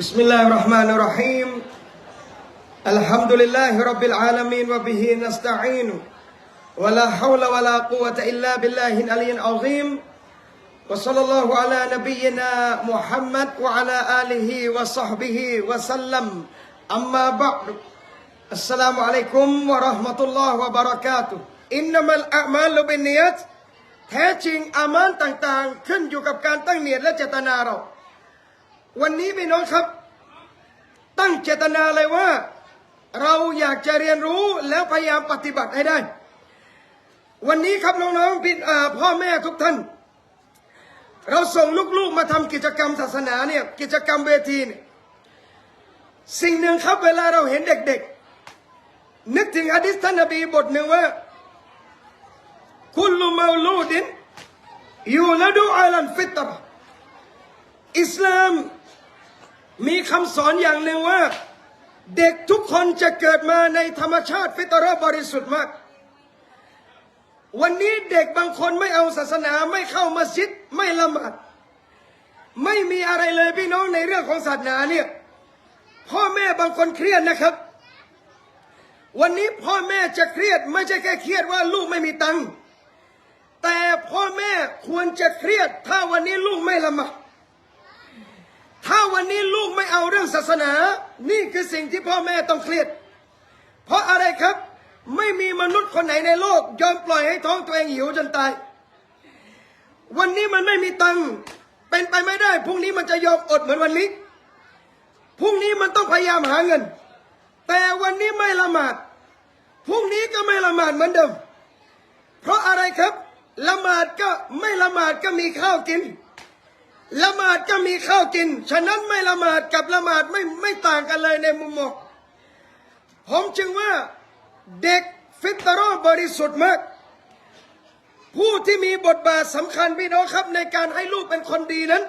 بسم الله الرحمن الرحيم الحمد لله رب العالمين وبه نستعين ولا حول ولا قوة إلا بالله العلي العظيم وصلى الله على نبينا محمد وعلى آله وصحبه وسلم أما بعد السلام عليكم ورحمة الله وبركاته إنما الأعمال بالنيات แท้จริงอามานต่างๆ ขึ้นอยู่กับการตั้งเนียดและเจตนาเรา วันนี้พี่น้องครับ ตั้งเจตนาเลยว่า เราอยากจะเรียนรู้แล้วพยายามปฏิบัติให้ได้ วันนี้ครับน้องๆพี่อ่าพ่อแม่ทุกท่าน เราส่งลูกๆมาทำกิจกรรมศาสนาเนี่ยกิจกรรมเวทีเนี่ยสิ่งหนึ่งครับเวลาเราเห็นเด็กๆ นึกถึงอะดิษท่านนบีบทหนึ่งว่า คุลลุมาลูดินยูลดูอาลันฟิตรอิสลาม มีคำสอนอย่างหนึ่งว่า เด็กทุกคนจะเกิดมาในธรรมชาติฟิตรบริสุทธิ์มาก วันนี้เด็กบางคนไม่เอาศาสนาไม่เข้ามัสยิดไม่ละหมาดไม่มีอะไรเลยพี่น้องในเรื่องของศาสนาเนี่ยพ่อแม่บางคนเครียดนะครับ วันนี้พ่อแม่จะเครียดไม่ใช่แค่เครียดว่าลูกไม่มีตังค์แต่พ่อแม่ควรจะเครียดถ้าวันนี้ลูกไม่ละหมาด ถ้าวันนี้ลูกไม่เอาเรื่องศาสนา นี่คือสิ่งที่พ่อแม่ต้องเครียด เพราะอะไรครับ ไม่มีมนุษย์คนไหนในโลก ยอมปล่อยให้ท้องตัวเองหิวจนตาย วันนี้มันไม่มีตังค์เป็นไปไม่ได้พรุ่งนี้มันจะยอมอดเหมือนวันนี้พรุ่งนี้มันต้องพยายามหาเงิน แต่วันนี้ไม่ละหมาดพรุ่งนี้ก็ไม่ละหมาดเหมือนเดิม เพราะอะไรครับ ละหมาดก็ไม่ละหมาดก็มีข้าวกิน ละหมาดก็มีข้าวกิน ฉะนั้นไม่ละหมาดกับละหมาดไม่ไม่ต่างกันเลยในมุมมองผมจึงว่าเด็กฟิตรอบริสุทธิ์มาก ผู้ที่มีบทบาทสำคัญพี่น้องครับในการให้ลูกเป็นคนดีนั้น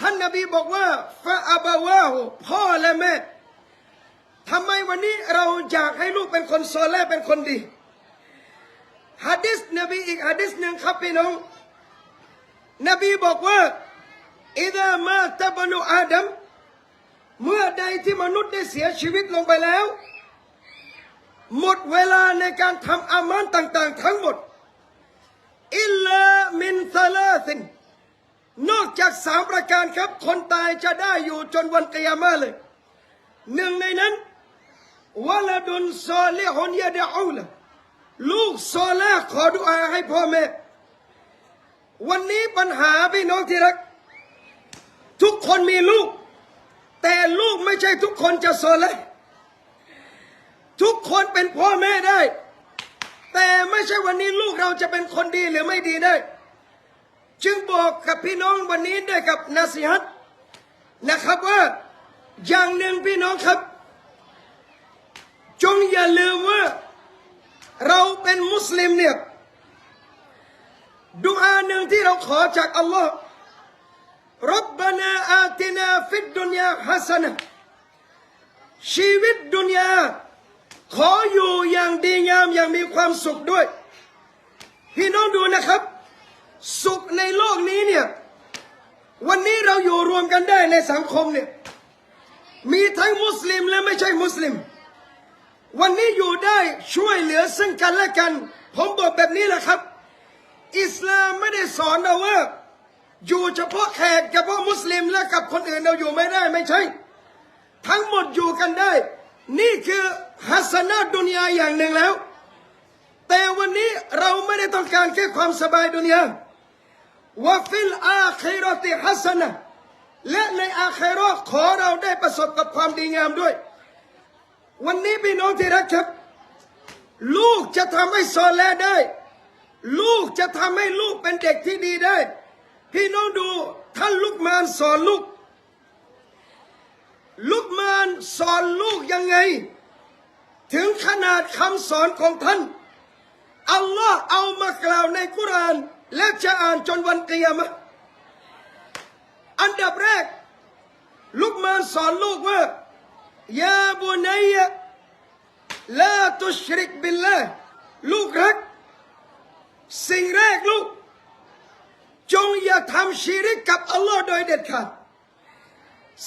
ท่านนบีบอกว่าฟาอาบาวาหูพ่อและแม่ทำไมวันนี้เราอยากให้ลูกเป็นคนโซเลเป็นคนดีฮะดิษนบีอีกฮะดิษหนึ่งครับพี่น้อง นบีบอกว่าอิดามาตบนุอาดัมเมื่อใดที่มนุษย์ได้เสียชีวิตลงไปแล้ว หมดเวลาในการทำอามานต่างๆ ทั้งหมด อิลลามินซาลาสินนอกจากสามประการครับ คนตายจะได้อยู่จนวันกิยามะเลยหนึ่งในนั้นวลาดุนซอลิฮุนยะดะอูลลูกซอลขอดุอาให้พ่อแม่ วันนี้ปัญหาพี่น้องที่รัก ทุกคนมีลูก แต่ลูกไม่ใช่ทุกคนจะซอลาทุกคนเป็นพ่อแม่ได้ แต่ไม่ใช่วันนี้ลูกเราจะเป็นคนดีหรือไม่ดีได้ จึงบอกกับพี่น้องวันนี้ได้กับนาสิฮัตนะครับว่าอย่างหนึ่งพี่น้องครับ จงอย่าลืมว่า เราเป็นมุสลิมเนี่ย ดุอาหนึ่งที่เราขอจากอัลลอฮ์รับบานาอาตินาฟิดดุนยาฮัสนะชีวิตดุนยาขออยู่อย่างดีงามอย่างมีความสุขด้วย พี่น้องดูนะครับ สุขในโลกนี้เนี่ยวันนี้เราอยู่รวมกันได้ในสังคมเนี่ยมีทั้งมุสลิมและไม่ใช่มุสลิม วันนี้อยู่ได้ช่วยเหลือซึ่งกันและกัน ผมบอกแบบนี้แหละครับ อิสลามไม่ได้สอนเราว่า อยู่เฉพาะแขกเฉพาะมุสลิมและกับคนอื่นเราอยู่ไม่ได้ไม่ใช่ ทั้งหมดอยู่กันได้ นี่คือฮัสนาดุนยาอย่างหนึ่งแล้ว แต่วันนี้เราไม่ได้ต้องการแค่ความสบายดุนยาวะฟิลอาคิรติฮัสนะและในอาคิรอขอเราได้ประสบกับความดีงามด้วย วันนี้พี่น้องที่รักครับ ลูกจะทำให้ซอแลได้ ลูกจะทำให้ลูกเป็นเด็กที่ดีได้ พี่น้องดูท่านลุกมานสอนลูกลุกมานสอนลูกยังไง ถึงขนาดคำสอนของท่านอัลลอฮ์เอามากล่าวในกุราน และจะอ่านจนวันเกียรมะอันดับแรกลุกมานสอนลูกว่ายาบุนัยลาตุชริกบิลลาลูกรัก สิ่งแรกลูก จงอย่าทำชีริกกับอัลลอฮ์โดยเด็ดขาด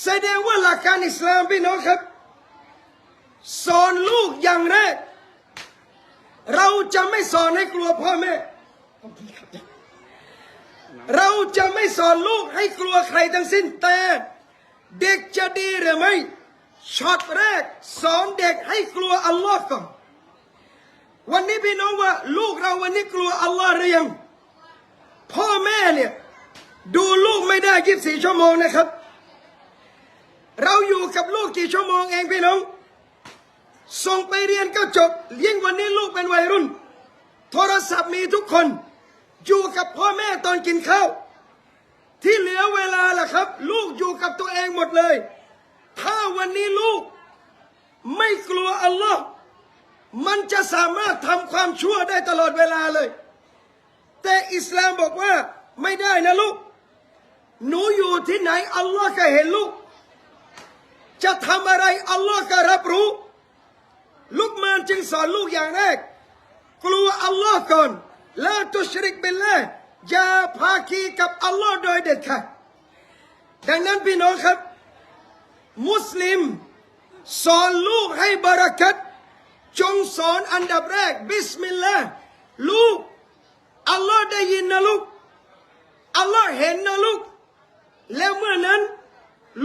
แสดงว่าหลักการอิสลามพี่น้องครับ สอนลูกอย่างแรก เราจะไม่สอนให้กลัวพ่อแม่เราจะไม่สอนลูกให้กลัวใครทั้งสิ้นแต่เด็กจะดีหรือไม่ช็อตแรก สอนเด็กให้กลัวอัลลอฮ์ก่อน วันนี้พี่น้องว่าลูกเราวันนี้กลัวอัลลอฮ์หรือยังพ่อแม่เนี่ยดูลูกไม่ได้ยี่สิบสี่ชั่วโมงนะครับ เราอยู่กับลูกกี่ชั่วโมงเองพี่น้อง ส่งไปเรียนก็จบยิ่งวันนี้ลูกเป็นวัยรุ่น โทรศัพท์มีทุกคน อยู่กับพ่อแม่ตอนกินข้าวที่เหลือเวลาล่ะครับ ลูกอยู่กับตัวเองหมดเลย ถ้าวันนี้ลูกไม่กลัวอัลลอฮ์ มันจะสามารถทำความชั่วได้ตลอดเวลาเลย แต่อิสลามบอกว่าไม่ได้นะลูก หนูอยู่ที่ไหนอัลลอฮ์ก็เห็นลูก จะทำอะไรอัลลอฮ์ก็รับรู้ลุกมานจึงสอนลูกอย่างแรก กลัวอัลลอฮ์ก่อนและตุชริกเบลละอย่าพาคีกับอัลลอฮ์โดยเด็ดขาดดังนั้นพี่น้องครับ มุสลิม สอนลูกให้บารักัต จงสอนอันดับแรก บิสมิลลาห์ลูก อัลลอฮ์ได้ยินนะลูก อัลลอฮ์เห็นนะลูก แล้วเมื่อนั้น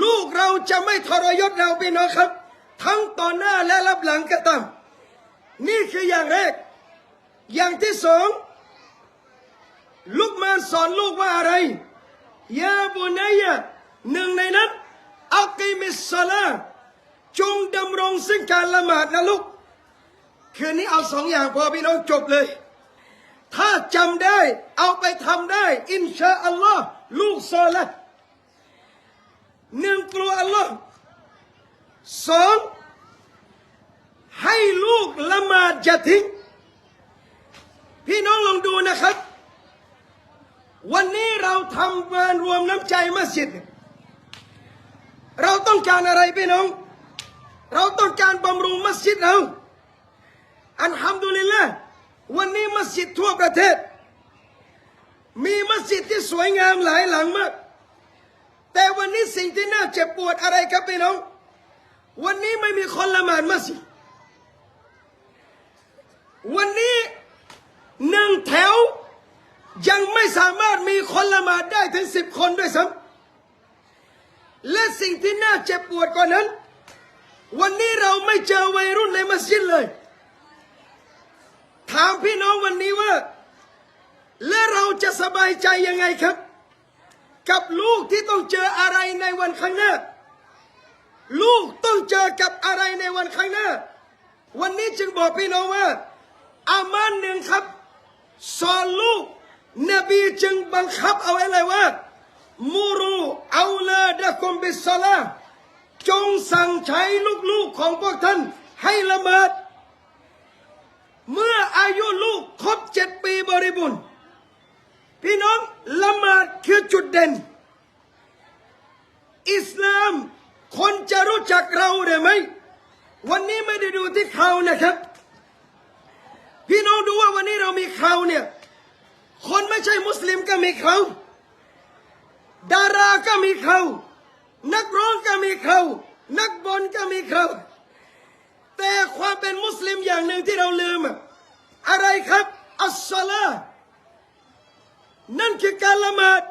ลูกเราจะไม่ทรยศเราพี่น้องครับ ทั้งต่อหน้าและรับหลังก็ตามนี่คืออย่างแรก อย่างที่สอง ลูกมาสอนลูกว่าอะไร ยาบุนัยะหนึ่งในนั้นอักิมิสซาลาจงดำรงซึ่งการละหมาดนะลูก คืนนี้เอาสองอย่างพอพี่น้องจบเลย ถ้าจำได้เอาไปทำได้ อินชาอัลลอฮ์ลูกซอละหนึ่งกลัวอัลลอฮ์สองให้ลูกละมาจะทิ้ง พี่น้องลองดูนะครับ วันนี้เราทำงานรวมน้ำใจมัสยิด เราต้องการอะไรพี่น้อง เราต้องการบำรุงมัสยิดเรา อันฮัมดุลิลละวันนี้มัสยิดทั่วประเทศ มีมัสยิดที่สวยงามหลายหลังมาก แต่วันนี้สิ่งที่น่าเจ็บปวดอะไรครับพี่น้อง วันนี้ไม่มีคนละหมาดมัสยิด วันนี้หนึ่งแถว ยังไม่สามารถมีคนละหมาดได้ถึงสิบคนด้วยซ้ำและสิ่งที่น่าเจ็บปวดกว่านั้น วันนี้เราไม่เจอวัยรุ่นในมัสยิดเลย ถามพี่น้องวันนี้ว่า และเราจะสบายใจยังไงครับ กับลูกที่ต้องเจออะไรในวันข้างหน้า ลูกต้องเจอกับอะไรในวันข้างหน้า วันนี้จึงบอกพี่น้องว่า อามานหนึ่งครับ สอนลูก นบีจึงบังคับเอาไว้เลยว่า มูรูเอาเลดะกุมบิสซาลาจงสั่งใช้ลูกๆของพวกท่านให้ละหมาด เมื่ออายุลูกครบเจ็ดปีบริบูรณ์พี่น้องละหมาดคือจุดเด่น อิสลามคนจะรู้จักเราหรือไม่วันนี้ไม่ได้ดูที่เขานะครับ พี่น้องดูว่าวันนี้เรามีเขาเนี่ยคนไม่ใช่มุสลิมก็มีเขาดาราก็มีเขา นักร้องก็มีเขา นักบอลก็มีเขา แต่ความเป็นมุสลิมอย่างหนึ่งที่เราลืม อะอะไรครับ อัสสลาห์นั่นคือการละหมาด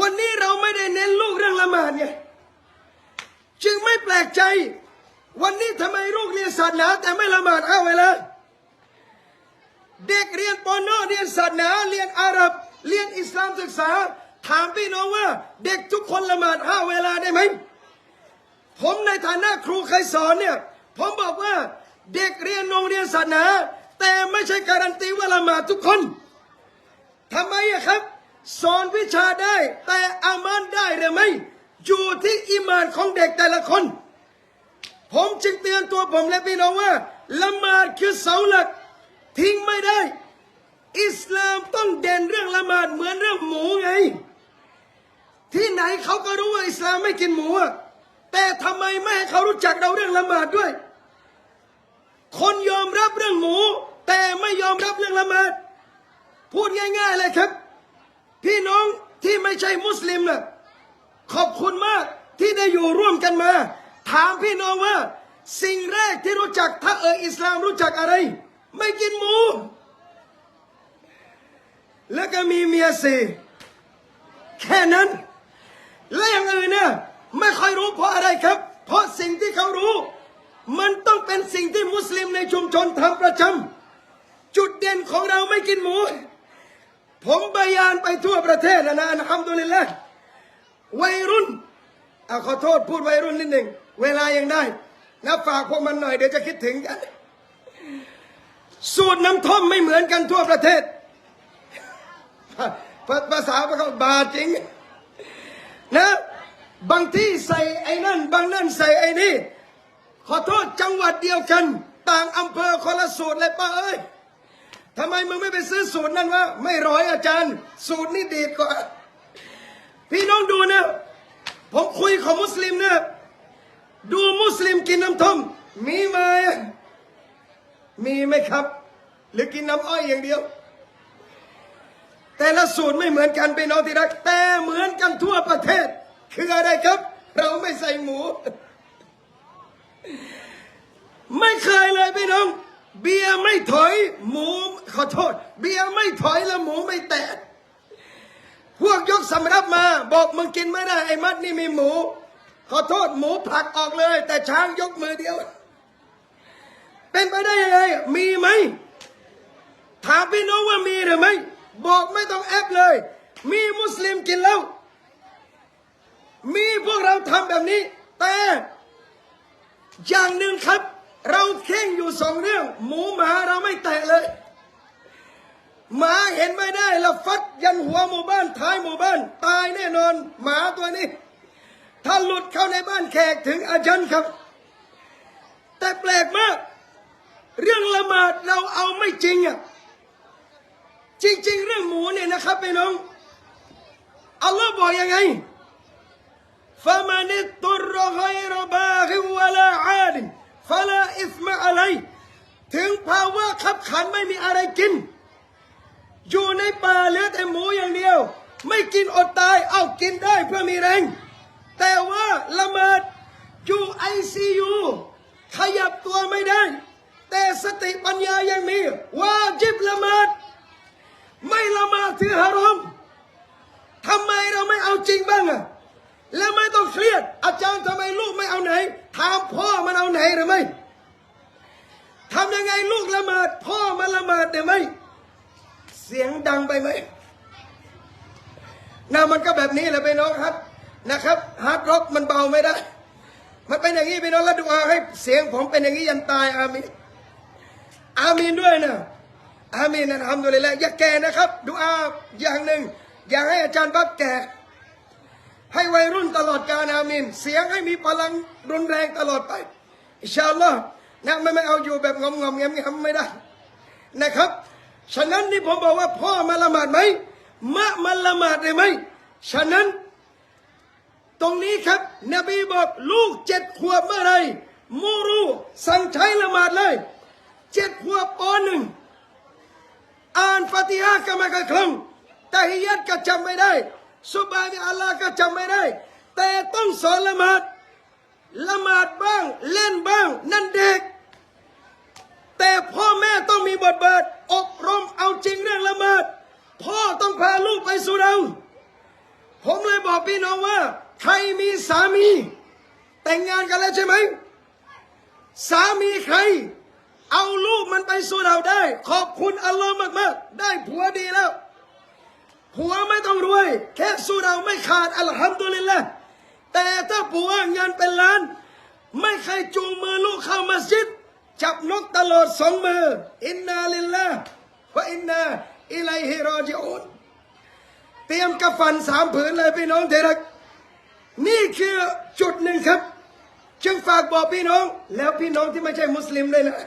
วันนี้เราไม่ได้เน้นลูกเรื่องละหมาดไงจึงไม่แปลกใจ วันนี้ทำไมลูกเรียนศาสนาแต่ไม่ละหมาดเอาเวลาเด็กเรียนปอนอเรียนศาสนาเรียนอาหรับ เรียนอิสลามศึกษา ถามพี่น้องว่า เด็กทุกคนละหมาดห้าเวลาได้ไหมผมในฐานะครูเคยสอนเนี่ย ผมบอกว่าเด็กเรียนโรงเรียนศาสนา แต่ไม่ใช่การันตีว่าละหมาดทุกคนทำไมอะครับ สอนวิชาได้ แต่อามานได้หรือไม่อยู่ที่อิมานของเด็กแต่ละคน ผมจึงเตือนตัวผมและพี่น้องว่าละหมาดคือเสาหลัก ทิ้งไม่ได้ อิสลามต้องเด่นเรื่องละหมาดเหมือนเรื่องหมูไง ที่ไหนเขาก็รู้ว่าอิสลามไม่กินหมูแต่ทำไมไม่ให้เขารู้จักเราเรื่องละหมาดด้วย คนยอมรับเรื่องหมู แต่ไม่ยอมรับเรื่องละหมาดพูดง่าย ๆ เลยครับ พี่น้องที่ไม่ใช่มุสลิมน่ะขอบคุณมากที่ได้อยู่ร่วมกันมา ถามพี่น้องว่า สิ่งแรกที่รู้จักถ้าเอ่ยอิสลามรู้จักอะไร ไม่กินหมู แล้วก็มีเมียสี่แค่นั้น และอย่างอื่นเนี่ยไม่ค่อยรู้เพราะอะไรครับ เพราะสิ่งที่เขารู้ มันต้องเป็นสิ่งที่มุสลิมในชุมชนทำประจำจุดเด่นของเราไม่กินหมู ผมบยานไปทั่วประเทศแล้วนะอัลฮัมดุลิลละวัยรุ่นอขอโทษพูดวัยรุ่นนิดหนึ่ง เวลายังได้นะฝากพวกมันหน่อยเดี๋ยวจะคิดถึงกัน สูตรน้ำท่อมไม่เหมือนกันทั่วประเทศ ภาภาษาเขาบาจริง นะ บางที่ใส่ไอ้นั่น บางนั่นใส่ไอ้นี่ ขอโทษจังหวัดเดียวกัน ต่างอำเภอคนละสูตรเลยป้าเอ้ยทำไมมึงไม่ไปซื้อสูตรนั่นวะไม่ร้อยอาจารย์ สูตรนี่ดีกว่า พี่น้องดูนะ ผมคุยของมุสลิมนะดูมุสลิมกินน้ำท่อมมีไหมมีไหมครับ หรือกินน้ำอ้อยอย่างเดียว แต่ละสูตรไม่เหมือนกันเป็นน้องที่รัก แต่เหมือนกันทั่วประเทศ คืออะไรครับ เราไม่ใส่หมู ไม่เคยเลยพี่น้อง เบียร์ไม่ถอย หมูขอโทษ เบียร์ไม่ถอยแล้วหมูไม่แตกพวกยกสำรับมา บอกมึงกินไม่ได้ไอ้มัดนี่มีหมู ขอโทษหมูผลักออกเลย แต่ช้างยกมือเดียว เป็นไปได้ยังไงมีไหมถามพี่น้องว่ามีหรือไม่บอกไม่ต้องแอปเลย มีมุสลิมกินแล้ว มีพวกเราทำแบบนี้ แต่อย่างหนึ่งครับ เราเข่งอยู่สองเรื่อง หมูหมาเราไม่แตะเลย หมาเห็นไม่ได้ล้วฟัดยันหัวหมู่บ้านท้ายหมู่บ้าน ตายแน่นอน หมาตัวนี้ ถ้าหลุดเข้าในบ้านแขกถึงอาจันครับ แต่แปลกมาก เรื่องละหมาดเราเอาไม่จริงอะจริง ๆ เรื่องหมูเนี่ยนะครับพี่น้องอัลลอฮ์บอกยังไงฟะมะนิดดุรรไกรบาหิววาลัย ฟาลาอิสมาอะไร ถึงภาวะขับขันไม่มีอะไรกิน อยู่ในป่าเหลือแต่หมูอย่างเดียว ไม่กินอดตายเอากินได้เพื่อมีแรง แต่ว่าละเมิดอยู่ไอซียูขยับตัวไม่ได้ แต่สติปัญญายังมีว่าจิบละเมิดไม่ละมาถือฮารอมทำไมเราไม่เอาจริงบ้างอะแล้วไม่ต้องเครียด อาจารย์ทำไมลูกไม่เอาไหน ถามพ่อมัน หนหรือไม่ทำยังไงลูกละหมาด พ่อมันละหมาดได้ไหมเสียงดังไปไหมน่ามันก็แบบนี้แหละพี่น้องครับนะครับฮาร์ดร็อกมันเบาไม่ได้ มันเป็นอย่างนี้พี่น้องแล้วดูอาให้เสียงผมเป็นอย่างนี้ยันตายอามีนอามีนด้วยนะอามีนนะทำดูเลยแหละอย่าแก่นะครับ ดูอาอย่างหนึ่งอยากให้อาจารย์บักแก่ให้วัยรุ่นตลอดกาลอามีนเสียงให้มีพลังรุนแรงตลอดไป อิชาอัลลอฮ์นะไม่ไม่เอาอยู่แบบงอมงอมแงมงไม่ได้นะครับ ฉะนั้นนี่ผมบอกว่าพ่อมาละหมาดไหมมะมันละหมาดได้ไหมฉะนั้น ตรงนี้ครับ นบีบอกลูกเจ็ดขวบเมื่อไรมูรูสั่งใช้ละหมาดเลยเจ็ดขวบปหนึ่งอ่านฟาติฮะก็ไม่เคยคล่องตะฮิยัดก็จำไม่ได้สุบานอัลลอฮ์ก็จำไม่ได้ แต่ต้องสอนละหมาด ละหมาดบ้าง เล่นบ้าง นั่นเด็ก แต่พ่อแม่ต้องมีบทบาทอบรมเอาจริงเรื่องละหมาด พ่อต้องพาลูกไปสู่เราผมเลยบอกพี่น้องว่า ใครมีสามี แต่งงานกันแล้วใช่ไหมสามีใคร เอาลูกมันไปสู่เราได้ ขอบคุณอัลลอฮ์มากๆ ได้ผัวดีแล้วผัวไม่ต้องรวย แค่สู่เราไม่ขาดอัลฮัมดุลิลละ แต่ถ้าผัวเงินเป็นล้าน ไม่เคยจูงมือลูกเข้ามัสยิด จับนกตลอดสองมือ อินนาลิลละวะอินนาอิลัยฮิรอจิอูนเตรียมกระฟันสามผืนเลยพี่น้องเทรัก นี่คือจุดหนึ่งครับ จึงฝากบอกพี่น้อง แล้วพี่น้องที่ไม่ใช่มุสลิมเลยนะ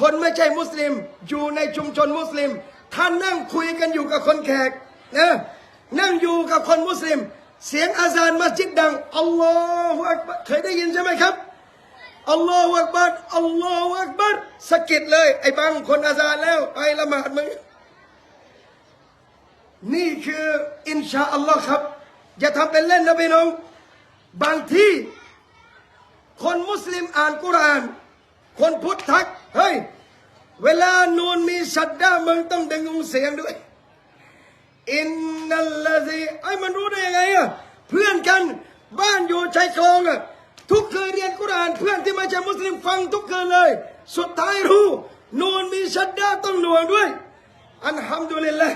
คนไม่ใช่มุสลิม อยู่ในชุมชนมุสลิมท่านนั่งคุยกันอยู่กับคนแขกนะนั่งอยู่กับคนมุสลิม เสียงอาซานมัสจิดดังอัลลอฮฺอักบัรเคยได้ยินใช่ไหมครับอัลลอฮฺอักบัรอัลลอฮฺอักบัรสะกิดเลย ไอ้บางคนอาซานแล้วไปละหมาดมึงนี่คืออินชาอัลลอฮ์ครับ อย่าทำเป็นเล่นนะพี่น้อง บางที่ คนมุสลิมอ่านกุราน คนพุทธทัก เฮ้ย เวลานูนมีชัดดามึงต้องดึงเสียงด้วย อินนัลลาซีไอ้มันรู้ได้ยังไงอะเพื่อนกันบ้านอยู่ชายคลองอะทุกคืนเรียนกุราน เพื่อนที่ม่ใช่มุสลิมฟังทุกคืนเลย สุดท้ายรู้นูนมีชัดดาต้องหน่วงด้วย อันฮัมดุลิลละ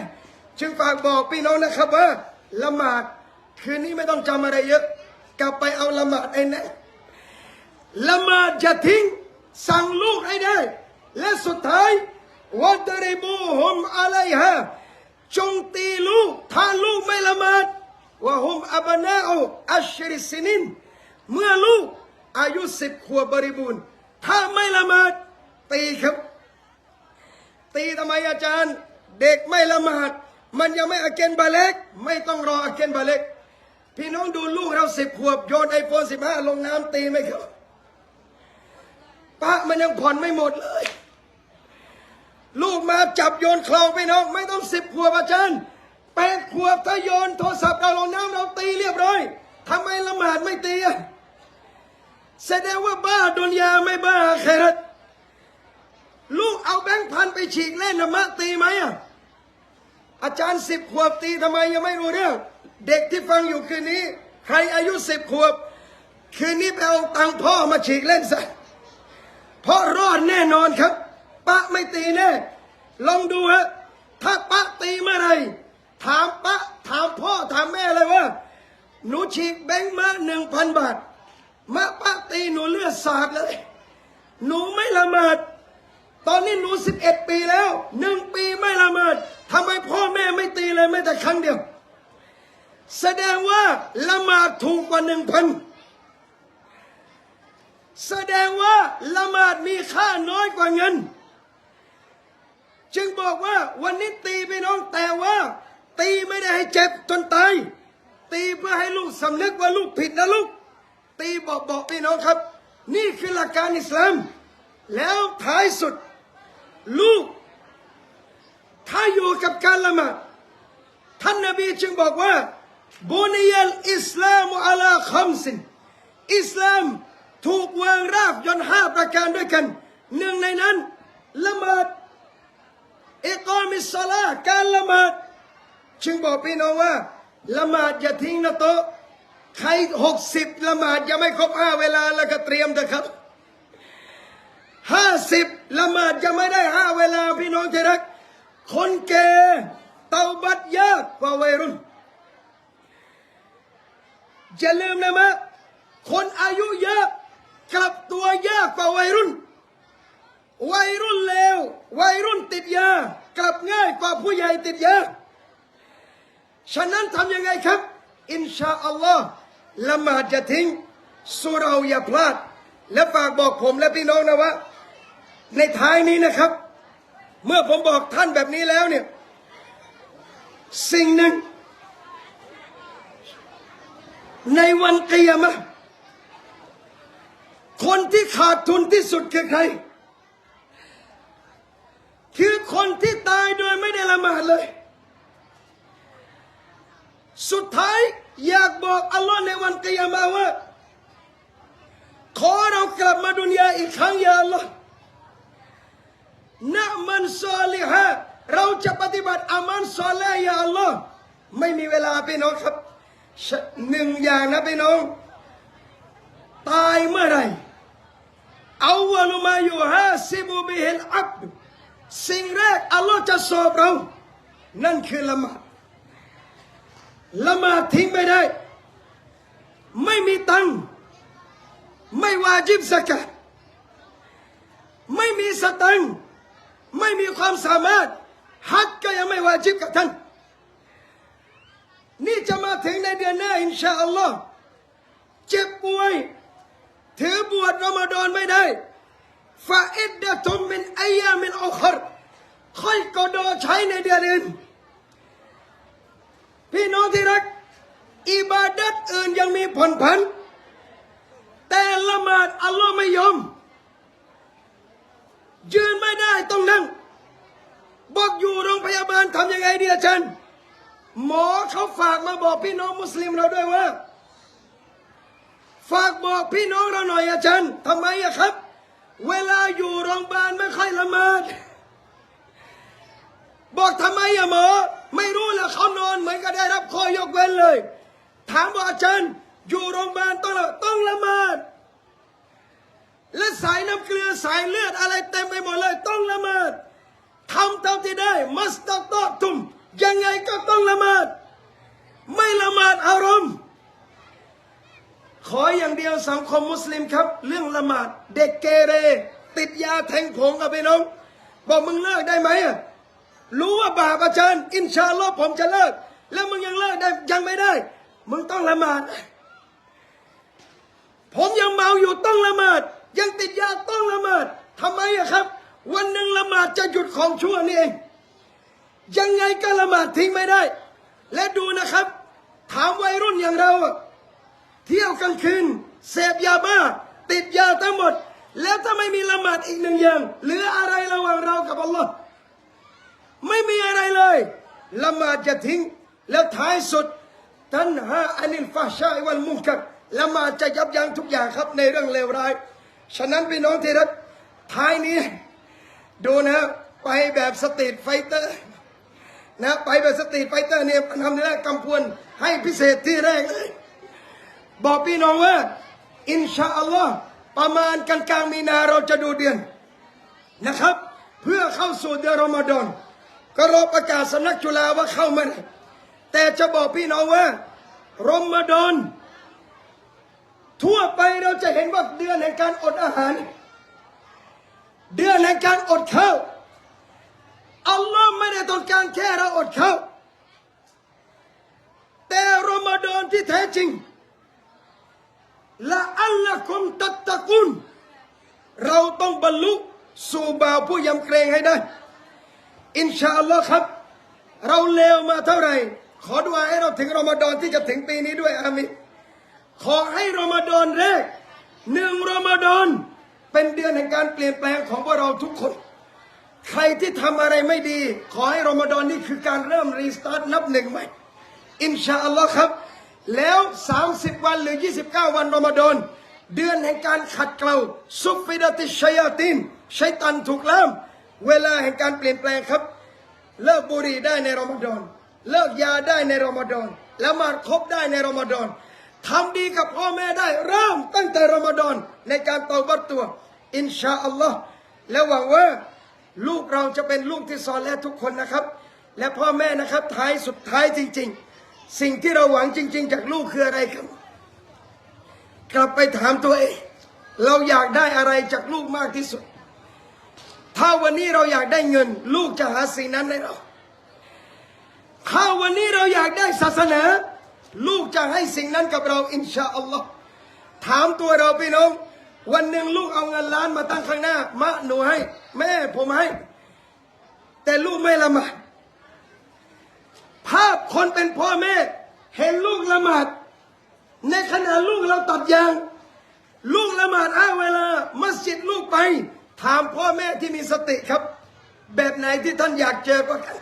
จึงฝากบอกพี่น้องนะครับว่าละหมาดคืนนี้ไม่ต้องจำอะไรเยอะ กลับไปเอาละหมาดไอ้นะละหมาดจะทิ้งสั่งลูกให้ได้ และสุดท้ายวัดริบูฮุมอะไรฮะ จงตีลูก ถ้าลูกไม่ละหมาดว่าฮุมอับนาอูอัชริสินิน เมื่อลูกอายุสิบขวบบริบูรณ์ ถ้าไม่ละหมาดตีครับ ตีทำไมอาจารย์ เด็กไม่ละหมาด มันยังไม่อาเกนบาเล็ก ไม่ต้องรออาเกนบาเล็ก พี่น้องดูลูกเราสิบขวบโยนไอโฟนสิบห้าลงน้ำตีไหมครับปะมันยังผ่อนไม่หมดเลย กมาจับโยนคลองพี่น้อง ไม่ต้องสิบขวบอาจารย์แปดขวบถ้าโยนโทรศัพท์เราลงน้ำเราตีเรียบร้อยทำไมละหมาดไม่ตีอะแสดงว่าบ้าดุนยาไม่บ้าอาเครัลูกเอาแบงค์พันไปฉีกเล่นนะมะตีไหมอะอาจารย์สิบขวบตีทำไมยังไม่รู้เรื่องเด็กที่ฟังอยู่คืนนี้ ใครอายุสิบขวบ คืนนี้ไปเอาตังค์พ่อมาฉีกเล่นซะเพราะรอดแน่นอนครับปะไม่ตีแน่ ลองดูฮะถ้าปะตีเมื่อไหรถามปะถามพ่อถามแม่เลยว่า หนูฉีกแบงค์มาหนึ่งพันบาทมาปะตีหนูเลือดสาดเลย หนูไม่ละหมาดตอนนี้หนูสิบเอ็ดปีแล้วหนึ่งปีไม่ละหมาดทำไมพ่อแม่ไม่ตีเลยแม้แต่ครั้งเดียว แสดงว่าละหมาดถูกกว่าหนึ่งพันแสดงว่าละหมาดมีค่าน้อยกว่าเงิน จึงบอกว่าวันนี้ตีพี่น้องแต่ว่า ตีไม่ได้ให้เจ็บจนตายตีเพื่อให้ลูกสำนึกว่าลูกผิดนะลูก ตีบอกบอกพี่น้องครับ นี่คือหลักการอิสลาม แล้วท้ายสุดลูก ถ้าอยู่กับการละหมาดท่านนบีจึงบอกว่าบุนียลอิสลามอัลาคัมสินอิสลามถูกวางรากยนห้าประการด้วยกัน หนึ่งในนั้นละหมาด อิกอมิสซาลาการละหมาดจึงบอกพี่น้องว่าละหมาดอย่าทิ้งนะโตะใครหกสิบละหมาดยังไม่ครบห้าเวลาแล้วก็เตรียมเถอะครับห้าสิบละหมาดจะไม่ได้ห้าเวลาพี่น้องที่รัก คนแก่เตาบัดยากกว่าวัยรุ่นอย่าลืมนะมะคนอายุเยอะกลับตัวยากกว่าวัยรุ่น วัยรุ่นเลววัยรุ่นติดยา กลับง่ายกว่าผู้ใหญ่ติดยา ฉะนั้นทำยังไงครับ อินชาอัลลอฮ์ละหมาดจะทิ้งสุเราอย่าพลาด และฝากบอกผมและพี่น้องนะว่า ในท้ายนี้นะครับ เมื่อผมบอกท่านแบบนี้แล้วเนี่ย สิ่งหนึ่ง ในวันกิยามะคนที่ขาดทุนที่สุดคือใคร คนที่ตายโดยไม่ได้ละหมาดเลย สุดท้ายอยากบอกอัลลอฮ์ในวันกิยามะห์ว่า ขอเรากลับมาดุนยาอีกครั้งยาอัลลอฮ์นะมันซอลิฮะเราจะปฏิบัติอามันซอลยาอัลลอฮ์ไม่มีเวลาพี่น้องครับหนึ่งอย่างนะพี่น้อง ตายเมื่อไหรอาวะลุมาอยู่ฮาซิบุบิฮิลอับด สิ่งแรกอัลลอฮ์จะสอบเรา นั่นคือละหมาดละหมาดทิ้งไม่ได้ ไม่มีตังไม่วาจิบสกัดไม่มีสตังไม่มีความสามารถ ฮัจก็ยังไม่วาจิบกับท่าน นี่จะมาถึงในเดือนหน้าอินชาอัลลอฮ์เจ็บป่วย ถือบวชรอมฎอนไม่ได้ ฟาอิดดะตุมมินอายามินอุครค่อยกอดอใช้ในเดือนอื่น พี่น้องที่รัก อิบาดัตอื่นยังมีผ่อนผัน แต่ละหมาดอัลลอฮ์ไม่ยอม ยืนไม่ได้ต้องนั่ง บอกอยู่โรงพยาบาลทำยังไงดีอาจารย์หมอเขาฝากมาบอกพี่น้องมุสลิมเราด้วยว่า ฝากบอกพี่น้องเราหน่อยอาจารย์ทำไมอะครับ เวลาอยู่โรงพยาบาลไม่ค่อยละหมาดบอกทำไมอะหมอ ไม่รู้ละเขานอนเหมือนกับได้รับข้อยกเว้นเลย ถามว่าอาจารย์อยู่โรงพยาบาลต้องต้องละหมาดและสายน้ำเกลือสายเลือดอะไรเต็มไปหมดเลย ต้องละหมาดทำเท่าที่ได้ มัสตัตอตุมยังไงก็ต้องละหมาดไม่ละหมาดอารมณ์ ขออย่างเดียวสังคมมุสลิมครับ เรื่องละหมาดเด็กเกเร ติดยาแทงผงกับพี่น้อง บอกมึงเลิกได้ไหมอะรู้ว่าบาปอาจารย์ อินชาลอผมจะเลิก แล้วมึงยังเลิกได้ยังไม่ได้ มึงต้องละหมาด ผมยังเมาอยู่ต้องละหมาด ยังติดยาต้องละหมาดทำไมอะครับ วันหนึ่งละหมาดจะหยุดของชั่วนี่เองยังไงก็ละหมาดทิ้งไม่ได้ และดูนะครับ ถามวัยรุ่นอย่างเราอะเที่ยวก ลางคืน เสพยาบ้า ติดยาทั้งหมด แล้วถ้าไม่มีละหมาดอีกหนึ่งอย่างหลืออะไรระหว่างเรากับอัลลอฮ์ไม่มีอะไรเลยละหมาดจะทิ้งแล้วท้ายสุดตันหาอันิลฟาชาอิวัลมุงกัรละหมาดจะยับยั้งทุกอย่างครับในเรื่องเลวร้าย ฉะนั้นพี่น้องที่รักท้ายนี้ดูนะไปแบบสตรีทไฟเตอร์นะไปแบบสตรีทไฟเตอร์เนี่ยทำได้กำพวนให้พิเศษที่แรกเลย บอกพี่น้องว่า อินชาอัลลอฮ์ประมาณกลางกลางมีนาเราจะดูเดือนนะครับ เพื่อเข้าสู่เดือนรอมฎอนก็รอประกาศสำนักจุฬาว่าเข้ามาแต่จะบอกพี่น้องว่ารอมฎอนทั่วไปเราจะเห็นว่าเดือนแห่งการอดอาหาร เดือนแห่งการอดข้าวอัลลอฮ์ไม่ได้ต้องการแค่เราอดข้าวแต่รอมฎอนที่แท้จริง ละอัลละคมตัตตะกุนเราต้องบรรลุสู่บ่าวผู้ยำเกรงให้ได้ อินชาอัลลอฮ์ครับ เราเลวมาเท่าไหร่ ขอดุอาให้เราถึงรอมฎอนที่จะถึงปีนี้ด้วยอามิขอให้รอมฎอนแรกหนึ่งรอมฎอนเป็นเดือนแห่งการเปลี่ยนแปลงของพวกเราทุกคน ใครที่ทำอะไรไม่ดี ขอให้รอมฎอนนี่คือการเริ่มรีสตาร์ทนับหนึ่งใหม่อินชาอัลลอฮ์ครับ แล้ว 30 วันหรือ 29 วันรอมฎอนเดือนแห่งการขัดเกลาซุฟฟิดติชัยตินชัยตันถูกล่ามเวลาแห่งการเปลี่ยนแปลงครับ เลิกบุหรี่ได้ในรอมฎอนเลิกยาได้ในรอมฎอนและหมาครบได้ในรอมฎอนทำดีกับพ่อแม่ได้เริ่มตั้งแต่รอมฎอนในการเตาบัตตัว อินชาอัลลอฮ์และหวังว่าลูกเราจะเป็นลูกที่ซอและทุกคนนะครับ และพ่อแม่นะครับท้ายสุดท้ายจริง ๆ สิ่งที่เราหวังจริง ๆ จากลูกคืออะไรครับ กลับไปถามตัวเอง เราอยากได้อะไรจากลูกมากที่สุด ถ้าวันนี้เราอยากได้เงิน ลูกจะหาสิ่งนั้นให้เรา ถ้าวันนี้เราอยากได้ศาสนา ลูกจะให้สิ่งนั้นกับเราอินชาอัลลอฮ์ถามตัวเราพี่น้อง วันหนึ่งลูกเอาเงินล้านมาตั้งข้างหน้ามะหนูให้ แม่ผมให้ แต่ลูกไม่ละหมาดภาพ คนเป็นพ่อแม่ เห็นลูกละหมาด ในขณะลูกเราตัดยาง ลูกละหมาดอ้าเวลา มัสยิดลูกไป ถามพ่อแม่ที่มีสติครับ แบบไหนที่ท่านอยากเจอกว่ากัน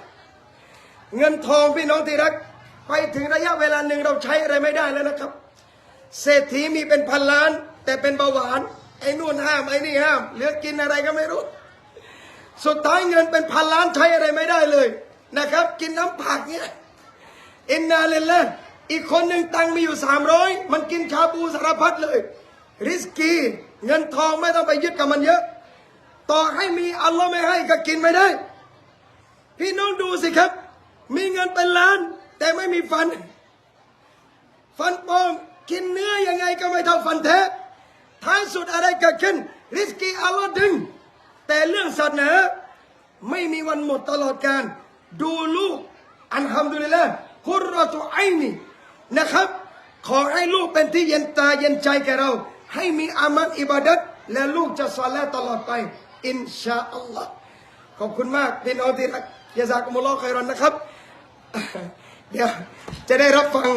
เงินทองพี่น้องที่รัก ไปถึงระยะเวลาหนึ่งเราใช้อะไรไม่ได้แล้วนะครับ เศรษฐีมีเป็นพันล้าน แต่เป็นเบาหวาน ไอ้นู่นห้ามไอ้นี่ห้าม เหลือกินอะไรก็ไม่รู้ สุดท้ายเงินเป็นพันล้านใช้อะไรไม่ได้เลยนะครับ กินน้ำผักเนี่ย อินนาเลนละอีกคนหนึ่งตังมีอยู่สามร้อยมันกินชาบูสารพัดเลย ริสกีเงินทองไม่ต้องไปยึดกับมันเยอะ ต่อให้มีอัลลอฮ์ไม่ให้ก็กินไม่ได้ พี่น้องดูสิครับ มีเงินเป็นล้าน แต่ไม่มีฟัน ฟันปลอมกินเนื้อยังไงก็ไม่เท่าฟันแท้ท้ายสุดอะไรเกิดขึ้น ริสกีอัลลอฮ์ดึง แต่เรื่องศาสนาไม่มีวันหมดตลอดการ ดูลูกอันฮัมดุลิลละ คุรอตุไอนีนะครับ ขอให้ลูกเป็นที่เย็นตาเย็นใจแก่เรา ให้มีอามันอิบาดัตและลูกจะสอนและตลอดไป อินชาอัลลอฮ์ขอบคุณมากพี่น้องที่รักยาซากุมุลลอฮ์คอยรอนนะครับ เดี๋ยวจะได้รับฟัง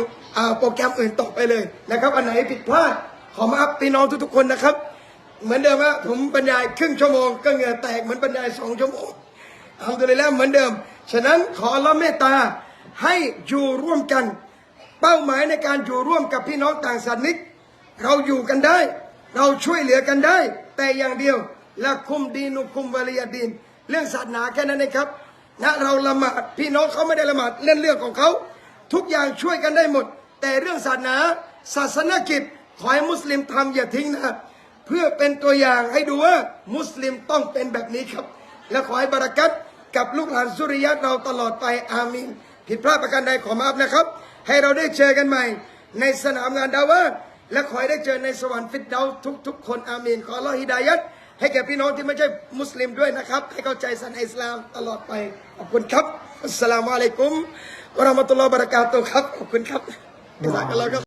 โปรแกรมอื่นต่อไปเลยนะครับ อันไหนผิดพลาด ขอมาอัพพี่น้องทุกๆคนนะครับ เหมือนเดิมว่าผมบรรยายครึ่งชั่วโมง ก็เหงื่อแตกเหมือนบรรยายสองชั่วโมงทำตัวเลยแล้วเหมือนเดิม ฉะนั้นขอละเมตตา ให้อยู่ร่วมกัน เป้าหมายในการอยู่ร่วมกับพี่น้องต่างศาสนิก เราอยู่กันได้ เราช่วยเหลือกันได้ แต่อย่างเดียวละคุมดีนุคุมวาลียดีน เรื่องศาสนาแค่นั้นเองครับนะเราละหมาดพี่น้องเขาไม่ได้ละหมาดเล่นเรื่องของเขา ทุกอย่างช่วยกันได้หมด แต่เรื่องศาสนา ศาสนกิจขอให้มุสลิมทำอย่าทิ้งนะเพื่อเป็นตัวอย่างให้ดูว่ามุสลิมต้องเป็นแบบนี้ครับ และขอให้บารักัตกับลูกหลานสุริยะเราตลอดไปอามีน ผิดพลาดประการใดขอมาอัพนะครับ ให้เราได้เจอกันใหม่ ในสนามงานดาวะห์และขอให้ได้เจอในสวรรค์ฟิตเดาทุก ๆ คนอาเมนขออัลลอฮิดายัดให้แก่พี่น้องที่ไม่ใช่มุสลิมด้วยนะครับ ให้เข้าใจศาสนาอิสลามตลอดไป ขอบคุณครับอัสสลามุอะลัยกุมวะเราะห์มะตุลลอฮ์บะเราะกาตุฮ์ครับ ขอบคุณครับบ๊ายบายกันแล้วครับ